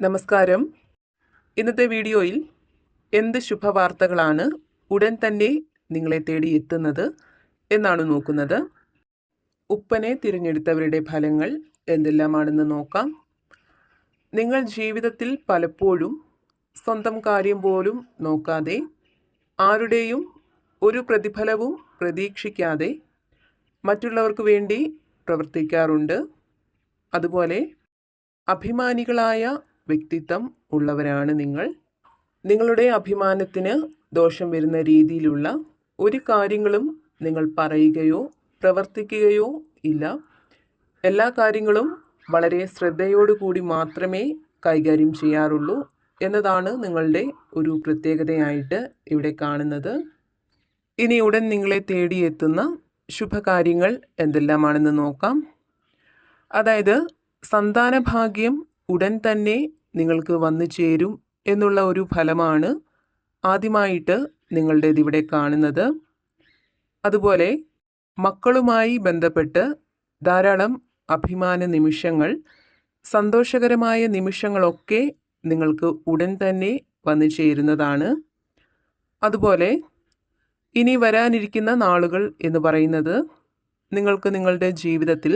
നമസ്കാരം. ഇന്നത്തെ വീഡിയോയിൽ എന്ത് ശുഭവാർത്തകളാണ് ഉടൻ തന്നെ നിങ്ങളെ തേടി എത്തുന്നത് എന്നാണ് നോക്കുന്നത്. ഉപ്പനെ തിരഞ്ഞെടുത്തവരുടെ ഫലങ്ങൾ എന്തെല്ലാമാണെന്ന് നോക്കാം. നിങ്ങൾ ജീവിതത്തിൽ പലപ്പോഴും സ്വന്തം കാര്യം പോലും നോക്കാതെ ആരുടെയും ഒരു പ്രതിഫലവും പ്രതീക്ഷിക്കാതെ മറ്റുള്ളവർക്ക് വേണ്ടി പ്രവർത്തിക്കാറുണ്ട്. അതുപോലെ അഭിമാനികളായ വ്യക്തിത്വം ഉള്ളവരാണ് നിങ്ങൾ. നിങ്ങളുടെ അഭിമാനത്തിന് ദോഷം വരുന്ന രീതിയിലുള്ള ഒരു കാര്യങ്ങളും നിങ്ങൾ പറയുകയോ പ്രവർത്തിക്കുകയോ ഇല്ല. എല്ലാ കാര്യങ്ങളും വളരെ ശ്രദ്ധയോടുകൂടി മാത്രമേ കൈകാര്യം ചെയ്യാറുള്ളൂ എന്നതാണ് നിങ്ങളുടെ ഒരു പ്രത്യേകതയായിട്ട് ഇവിടെ കാണുന്നത്. ഇനി ഉടൻ നിങ്ങളെ തേടിയെത്തുന്ന ശുഭകാര്യങ്ങൾ എന്തെല്ലാമാണെന്ന് നോക്കാം. അതായത് സന്താനഭാഗ്യം ഉടൻ തന്നെ നിങ്ങൾക്ക് വന്നു ചേരും എന്നുള്ള ഒരു ഫലമാണ് ആദ്യമായിട്ട് നിങ്ങളുടേത് ഇവിടെ കാണുന്നത്. അതുപോലെ മക്കളുമായി ബന്ധപ്പെട്ട് ധാരാളം അഭിമാന നിമിഷങ്ങൾ സന്തോഷകരമായ നിമിഷങ്ങളൊക്കെ നിങ്ങൾക്ക് ഉടൻ തന്നെ വന്നു ചേരുന്നതാണ്. അതുപോലെ ഇനി വരാനിരിക്കുന്ന നാളുകൾ എന്ന് പറയുന്നത് നിങ്ങൾക്ക് നിങ്ങളുടെ ജീവിതത്തിൽ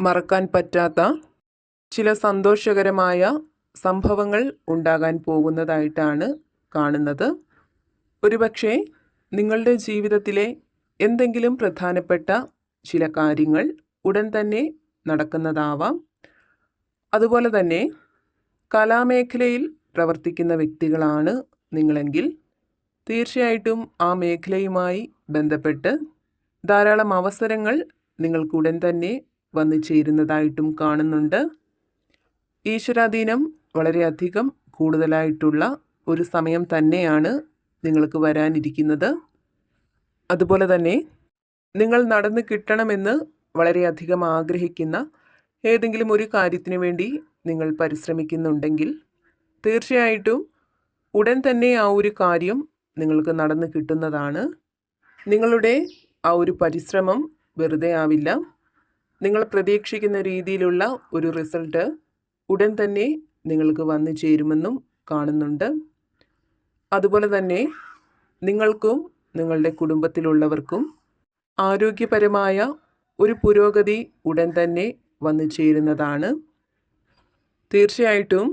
മറക്കാൻ പറ്റാത്ത ചില സന്തോഷകരമായ സംഭവങ്ങൾ ഉണ്ടാകാൻ പോകുന്നതായിട്ടാണ് കാണുന്നത്. ഒരുപക്ഷെ നിങ്ങളുടെ ജീവിതത്തിലെ എന്തെങ്കിലും പ്രധാനപ്പെട്ട ചില കാര്യങ്ങൾ ഉടൻ തന്നെ നടക്കുന്നതാവാം. അതുപോലെ തന്നെ കലാമേഖലയിൽ പ്രവർത്തിക്കുന്ന വ്യക്തികളാണ് നിങ്ങളെങ്കിൽ തീർച്ചയായിട്ടും ആ മേഖലയുമായി ബന്ധപ്പെട്ട് ധാരാളം അവസരങ്ങൾ നിങ്ങൾക്ക് ഉടൻ തന്നെ വന്നു ചേരുന്നതായിട്ടും കാണുന്നുണ്ട്. ഈശ്വരാധീനം വളരെയധികം കൂടുതലായിട്ടുള്ള ഒരു സമയം തന്നെയാണ് നിങ്ങൾക്ക് വരാനിരിക്കുന്നത്. അതുപോലെ തന്നെ നിങ്ങൾ നടന്നു കിട്ടണമെന്ന് വളരെയധികം ആഗ്രഹിക്കുന്ന ഏതെങ്കിലും ഒരു കാര്യത്തിന് വേണ്ടി നിങ്ങൾ പരിശ്രമിക്കുന്നുണ്ടെങ്കിൽ തീർച്ചയായിട്ടും ഉടൻ തന്നെ ആ ഒരു കാര്യം നിങ്ങൾക്ക് നടന്നു കിട്ടുന്നതാണ്. നിങ്ങളുടെ ആ ഒരു പരിശ്രമം വെറുതെ ആവില്ല. നിങ്ങൾ പ്രതീക്ഷിക്കുന്ന രീതിയിലുള്ള ഒരു റിസൾട്ട് ഉടൻ തന്നെ നിങ്ങൾക്ക് വന്നു ചേരുമെന്നും കാണുന്നുണ്ട്. അതുപോലെ തന്നെ നിങ്ങൾക്കും നിങ്ങളുടെ കുടുംബത്തിലുള്ളവർക്കും ആരോഗ്യപരമായ ഒരു പുരോഗതി ഉടൻ തന്നെ വന്നു ചേരുന്നതാണ്. തീർച്ചയായിട്ടും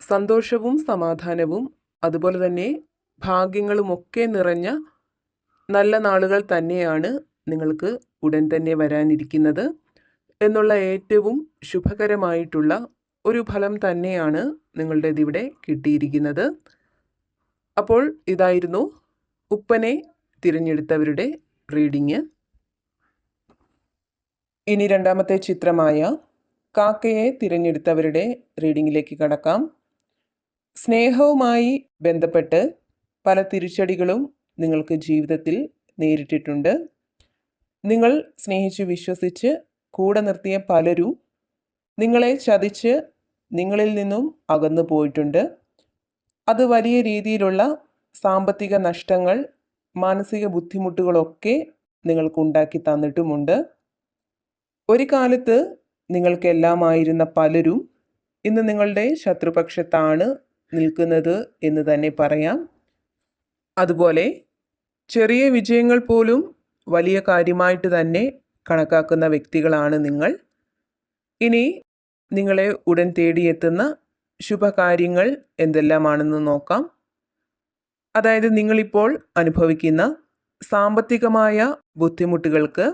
സന്തോഷവും സമാധാനവും അതുപോലെ തന്നെ ഭാഗ്യങ്ങളുമൊക്കെ നിറഞ്ഞ നല്ല നാളുകൾ തന്നെയാണ് നിങ്ങൾക്ക് ഉടൻ തന്നെ വരാനിരിക്കുന്നത്. എന്നുള്ള ഏറ്റവും ശുഭകരമായിട്ടുള്ള ഒരു ഫലം തന്നെയാണ് നിങ്ങളുടേത് ഇവിടെ കിട്ടിയിരിക്കുന്നത്. അപ്പോൾ ഇതായിരുന്നു ഉപ്പനെ തിരഞ്ഞെടുത്തവരുടെ റീഡിങ്. ഇനി രണ്ടാമത്തെ ചിത്രമായ കാക്കയെ തിരഞ്ഞെടുത്തവരുടെ റീഡിങ്ങിലേക്ക് കടക്കാം. സ്നേഹവുമായി ബന്ധപ്പെട്ട് പല തിരിച്ചടികളും നിങ്ങൾക്ക് ജീവിതത്തിൽ നേരിട്ടിട്ടുണ്ട്. നിങ്ങൾ സ്നേഹിച്ച് വിശ്വസിച്ച് കൂടെ നിർത്തിയ പലരും നിങ്ങളെ ചതിച്ച് നിങ്ങളിൽ നിന്നും അകന്നു പോയിട്ടുണ്ട്. അത് വലിയ രീതിയിലുള്ള സാമ്പത്തിക നഷ്ടങ്ങൾ മാനസിക ബുദ്ധിമുട്ടുകളൊക്കെ നിങ്ങൾക്കുണ്ടാക്കി തന്നിട്ടുമുണ്ട്. ഒരു കാലത്ത് നിങ്ങൾക്കെല്ലാമായിരുന്ന പലരും ഇന്ന് നിങ്ങളുടെ ശത്രുപക്ഷത്താണ് നിൽക്കുന്നത് എന്ന് തന്നെ പറയാം. അതുപോലെ ചെറിയ വിജയങ്ങൾ പോലും വലിയ കാര്യമായിട്ട് തന്നെ കണക്കാക്കുന്ന വ്യക്തികളാണ് നിങ്ങൾ. ഇനി നിങ്ങളെ ഉടൻ തേടിയെത്തുന്ന ശുഭകാര്യങ്ങൾ എന്തെല്ലാമാണെന്ന് നോക്കാം. അതായത് നിങ്ങളിപ്പോൾ അനുഭവിക്കുന്ന സാമ്പത്തികമായ ബുദ്ധിമുട്ടുകൾക്ക്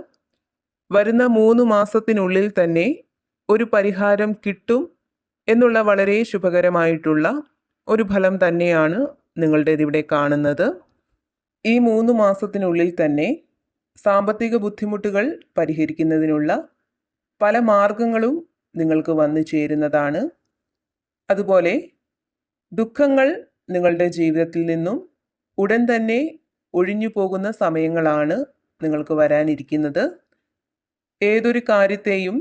വരുന്ന മൂന്ന് മാസത്തിനുള്ളിൽ തന്നെ ഒരു പരിഹാരം കിട്ടും എന്നുള്ള വളരെ ശുഭകരമായിട്ടുള്ള ഒരു ഫലം തന്നെയാണ് നിങ്ങളുടേത് ഇവിടെ കാണുന്നത്. ഈ മൂന്ന് മാസത്തിനുള്ളിൽ തന്നെ സാമ്പത്തിക ബുദ്ധിമുട്ടുകൾ പരിഹരിക്കുന്നതിനുള്ള പല മാർഗങ്ങളും നിങ്ങൾക്ക് വന്നു ചേരുന്നതാണ്. അതുപോലെ ദുഃഖങ്ങൾ നിങ്ങളുടെ ജീവിതത്തിൽ നിന്നും ഉടൻ തന്നെ ഒഴിഞ്ഞു പോകുന്ന സമയങ്ങളാണ് നിങ്ങൾക്ക് വരാനിരിക്കുന്നത്. ഏതൊരു കാര്യത്തെയും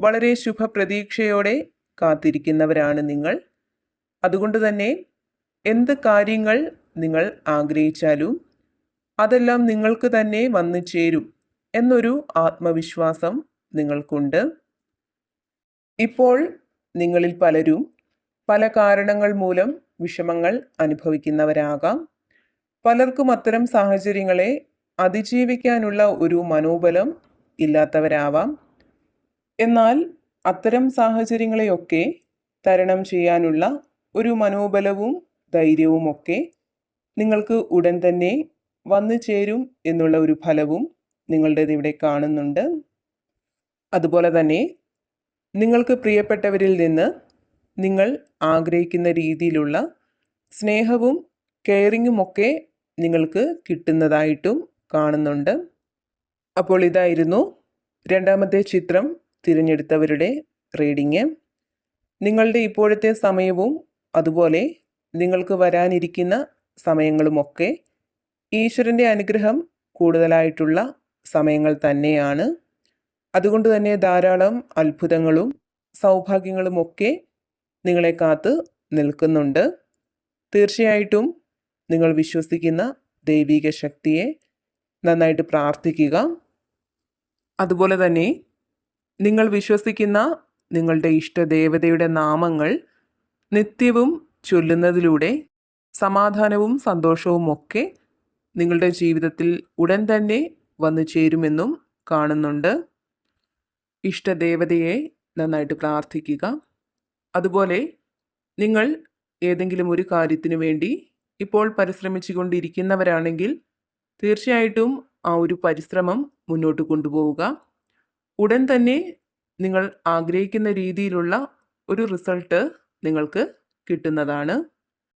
വളരെ ശുഭപ്രതീക്ഷയോടെ കാത്തിരിക്കുന്നവരാണ് നിങ്ങൾ. അതുകൊണ്ട് തന്നെ എന്ത് കാര്യങ്ങൾ നിങ്ങൾ ആഗ്രഹിച്ചാലും അതെല്ലാം നിങ്ങൾക്ക് തന്നെ വന്നു ചേരും എന്നൊരു ആത്മവിശ്വാസം നിങ്ങൾക്കുണ്ട്. ഇപ്പോൾ നിങ്ങളിൽ പലരും പല കാരണങ്ങൾ മൂലം വിഷമങ്ങൾ അനുഭവിക്കുന്നവരാകാം. പലർക്കും അത്തരം സാഹചര്യങ്ങളെ അതിജീവിക്കാനുള്ള ഒരു മനോബലം ഇല്ലാത്തവരാവാം. എന്നാൽ അത്തരം സാഹചര്യങ്ങളെയൊക്കെ തരണം ചെയ്യാനുള്ള ഒരു മനോബലവും ധൈര്യവുമൊക്കെ നിങ്ങൾക്ക് ഉടൻ തന്നെ വന്നു ചേരും എന്നുള്ള ഒരു ഫലവും നിങ്ങളുടേത് ഇവിടെ കാണുന്നുണ്ട്. അതുപോലെ തന്നെ നിങ്ങൾക്ക് പ്രിയപ്പെട്ടവരിൽ നിന്ന് നിങ്ങൾ ആഗ്രഹിക്കുന്ന രീതിയിലുള്ള സ്നേഹവും കെയറിങ്ങുമൊക്കെ നിങ്ങൾക്ക് കിട്ടുന്നതായിട്ടും കാണുന്നുണ്ട്. അപ്പോൾ ഇതായിരുന്നു രണ്ടാമത്തെ ചിത്രം തിരഞ്ഞെടുത്തവരുടെ റീഡിങ്. നിങ്ങളുടെ ഇപ്പോഴത്തെ സമയവും അതുപോലെ നിങ്ങൾക്ക് വരാനിരിക്കുന്ന സമയങ്ങളുമൊക്കെ ഈശ്വരന്റെ അനുഗ്രഹം കൂടുതലായിട്ടുള്ള സമയങ്ങൾ തന്നെയാണ്. അതുകൊണ്ട് തന്നെ ധാരാളം അത്ഭുതങ്ങളും സൗഭാഗ്യങ്ങളുമൊക്കെ നിങ്ങളെ കാത്ത് നിൽക്കുന്നുണ്ട്. തീർച്ചയായിട്ടും നിങ്ങൾ വിശ്വസിക്കുന്ന ദൈവിക ശക്തിയെ നന്നായിട്ട് പ്രാർത്ഥിക്കുക. അതുപോലെ തന്നെ നിങ്ങൾ വിശ്വസിക്കുന്ന നിങ്ങളുടെ ഇഷ്ടദേവതയുടെ നാമങ്ങൾ നിത്യവും ചൊല്ലുന്നതിലൂടെ സമാധാനവും സന്തോഷവും ഒക്കെ നിങ്ങളുടെ ജീവിതത്തിൽ ഉടൻ തന്നെ വന്നു ചേരുമെന്നും കാണുന്നുണ്ട്. ഇഷ്ടദേവതയെ നന്നായിട്ട് പ്രാർത്ഥിക്കുക. അതുപോലെ നിങ്ങൾ ഏതെങ്കിലും ഒരു കാര്യത്തിനു വേണ്ടി ഇപ്പോൾ പരിശ്രമിച്ചുകൊണ്ടിരിക്കുന്നവരാണെങ്കിൽ തീർച്ചയായിട്ടും ആ ഒരു പരിശ്രമം മുന്നോട്ട് കൊണ്ടുപോവുക. ഉടൻ തന്നെ നിങ്ങൾ ആഗ്രഹിക്കുന്ന രീതിയിലുള്ള ഒരു റിസൾട്ട് നിങ്ങൾക്ക് കിട്ടുന്നതാണ്.